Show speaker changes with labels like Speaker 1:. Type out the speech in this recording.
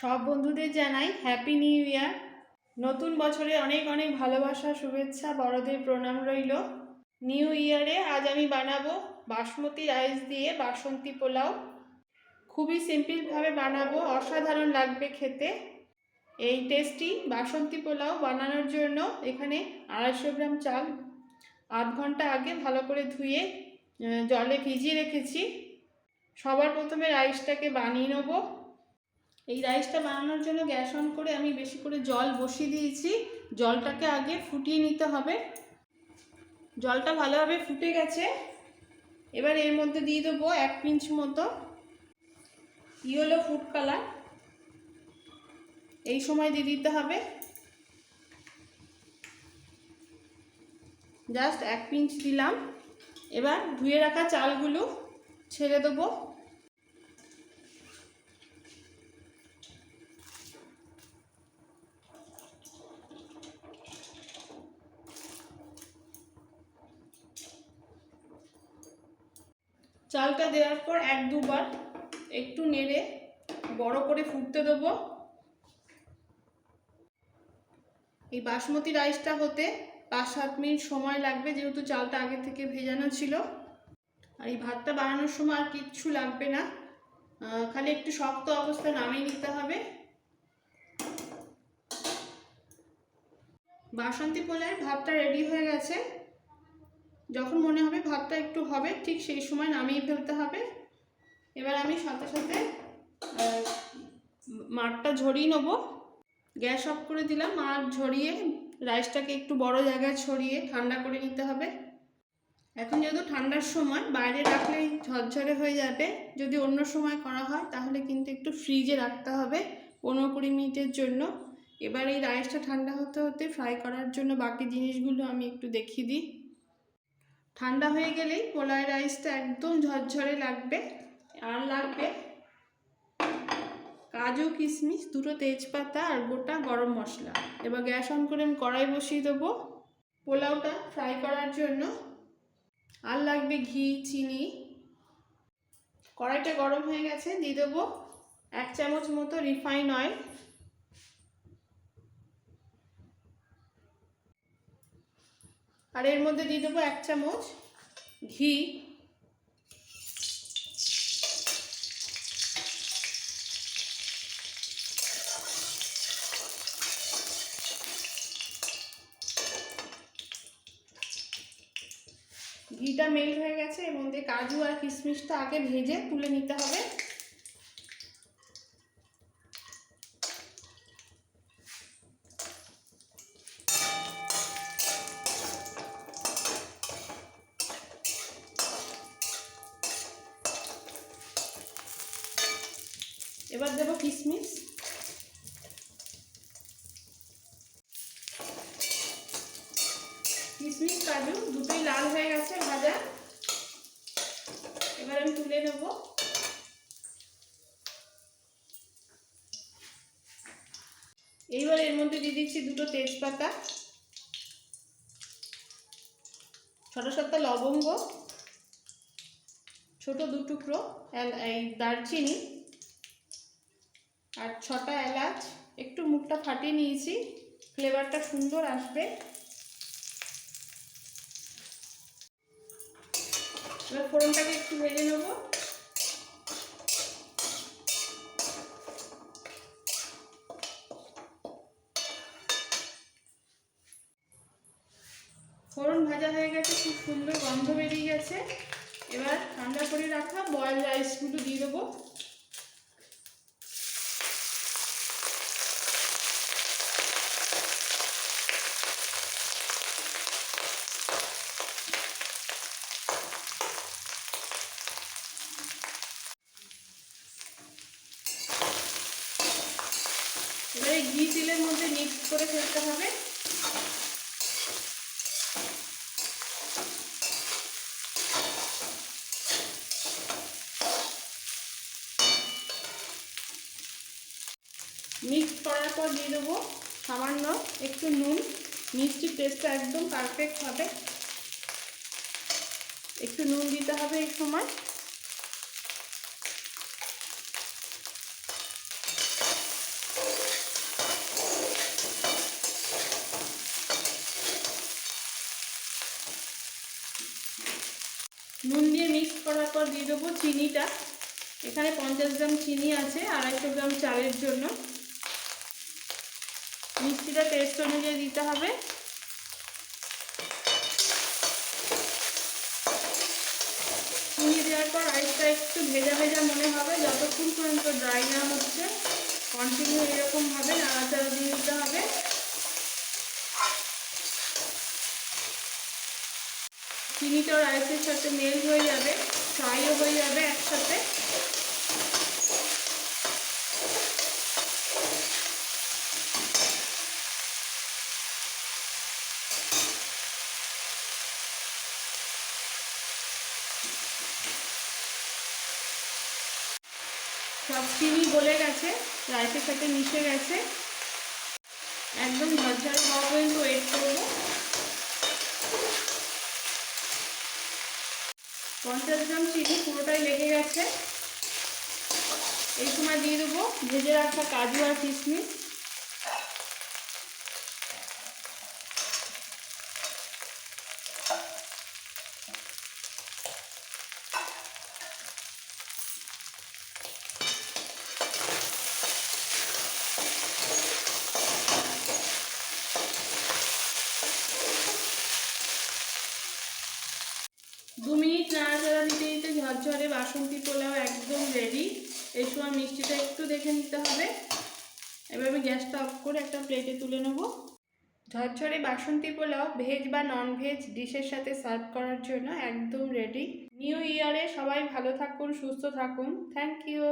Speaker 1: সব বন্ধুদের জানাই হ্যাপি নিউ ইয়ার নতুন বছরে অনেক অনেক ভালোবাসা, শুভেচ্ছা, বড়দের প্রণাম রইল। নিউ ইয়ারে আজ আমি বানাবো বাসমতি রাইস দিয়ে বাসন্তী পোলাও। খুবই সিম্পলভাবে বানাবো, অসাধারণ লাগবে খেতে। এই টেস্টি বাসন্তী পোলাও বানানোর জন্য এখানে আড়াইশো গ্রাম চাল। আধ ঘণ্টা আগে ভালো করে ধুয়ে জলে ভিজিয়ে রেখেছি। সবার প্রথমে রাইসটাকে বানিয়ে নেব। এই রাইসটা বানানোর জন্য গ্যাস অন করে আমি বেশি করে জল বসিয়ে দিয়েছি। জলটাকে আগে ফুটিয়ে নিতে হবে। জলটা ভালোভাবে ফুটে গেছে। এবার এর মধ্যে দিয়ে দেবো এক পিঞ্চ মতো ইয়েলো ফুড কালার এই সময় দিয়ে দিতে হবে। জাস্ট এক পিঞ্চ দিলাম। এবার ধুয়ে রাখা চালগুলো ছেড়ে দেবো। চালটা দেওয়ার পর এক দুবার একটু নেড়ে বড় করে ফুটতে দেবো। এই বাসমতি রাইসটা হতে পাঁচ সাত মিনিট সময় লাগবে, যেহেতু চালটা আগে থেকে ভেজানো ছিল। আর এই ভাতটা বানানোর সময় আর কিচ্ছু লাগবে না। খালি একটু শক্ত অবস্থা নামিয়ে নিতে হবে। বাসন্তী পোলার ভাতটা রেডি হয়ে গেছে। যখন মনে হবে ভাতটা একটু হবে, ঠিক সেই সময় নামিয়ে ফেলতে হবে। এবার আমি সাথে সাথে মাঠটা ঝরিয়ে নেব। গ্যাস অফ করে দিলাম, মাঠ ঝরিয়ে রাইসটাকে একটু বড় জায়গায় ছড়িয়ে ঠান্ডা করে নিতে হবে। এখন যেহেতু ঠান্ডার সময়, বাইরে রাখলেই ঝরঝরে হয়ে যাবে। যদি অন্য সময় করা হয়, তাহলে কিন্তু একটু ফ্রিজে রাখতে হবে পনেরো কুড়ি মিনিটের জন্য। এবার এই রাইসটা ঠান্ডা হতে হতে ফ্রাই করার জন্য বাকি জিনিসগুলো আমি একটু দেখিয়ে দিই। ঠান্ডা হয়ে গেলেই পোলাই রাইসটা একদম ঝরঝরে লাগবে। আর লাগবে কাজু, কিশমিশ, দুটো তেজপাতা আর গোটা গরম মশলা। এবার গ্যাস অন করে আমি কড়াই বসিয়ে দেবো। পোলাওটা ফ্রাই করার জন্য। আর লাগবে ঘি, চিনি। কড়াইটা গরম হয়ে গেছে, দিয়ে দেবো এক চামচ মতো রিফাইন অয়েল। আর এর মধ্যে দিয়ে দেবো এক চামচ ঘি। ঘিটা মেল্ট হয়ে গেছে, এর মধ্যে কাজু আর কিশমিশটা আগে ভেজে তুলে নিতে হবে। এবার দেবো কিশমিশ কিশমিশ কাজু, দুটোই লাল হয়ে গেছে ভাজা। এবার আমি তুলে নেব। এইবার এর মধ্যে দিয়ে দিচ্ছি দুটো তেজপাতা। ছোট সাতটা লবঙ্গ। ছোট দু টুকরো এই দারচিনি। আর ছটা এলাচ, একটু মুখটা ফাটিয়ে নিয়েছি ফ্লেভারটা সুন্দর আসবে। এবার ফোড়নটাকে একটু ভেজে নেব। ফোড়ন ভাজা হয়ে গেছে, খুব সুন্দর গন্ধ বেরিয়ে গেছে। এবার ঠান্ডা করে রাখা বয়েল রাইসগুলো দিয়ে দেবো। এবার ঘি তেলের মধ্যে মিক্স করে ফেলতে হবে। মিক্স করার পর দিয়ে দেবো সামান্য একটু নুন। মিষ্টির টেস্টটা একদম পারফেক্ট হবে। একটু নুন দিতে হবে এই সময়। নুন দিয়ে মিক্স করার পর দিয়ে দেবো চিনিটা। এখানে পঞ্চাশ গ্রাম চিনি আছে, আড়াইশো গ্রাম চালের জন্য। মিষ্টিটা টেস্ট অনুযায়ী দিতে হবে। চিনি দেওয়ার পর রাইসটা একটু ভেজা ভেজা মনে হবে, যতক্ষণ পর্যন্ত ড্রাই না হচ্ছে। কন্টিনিউ এরকমভাবে নাড়াচাড়া দিয়ে দিতে হবে। চিনিটাও রাইসের সাথে মেল্ট হয়ে যাবে, ফ্রাইও হয়ে যাবে একসাথে। সব চিনি গলে গেছে, রাইসের সাথে মিশে গেছে। একদম ঝরঝরে হওয়া পর্যন্ত ওয়েট করব। পঞ্চাশ গ্রাম চিনি পুরোটাই লেগে গেছে। এই সময় দিয়ে দেবো ভেজে রাখা কাজু আর কিশমিশ দু মিনিট নাড়াচাড়া দিতে দিতে ঝরঝরে বাসন্তী পোলাও একদম রেডি এই সময় মিষ্টিটা একটু দেখে নিতে হবে। এবার আমি গ্যাসটা অফ করে একটা প্লেটে তুলে নেব। ঝরঝরে বাসন্তী পোলাও ভেজ বা নন ভেজ ডিশের সাথে সার্ভ করার জন্য একদম রেডি নিউ ইয়ারে সবাই ভালো থাকুন, সুস্থ থাকুন। Thank you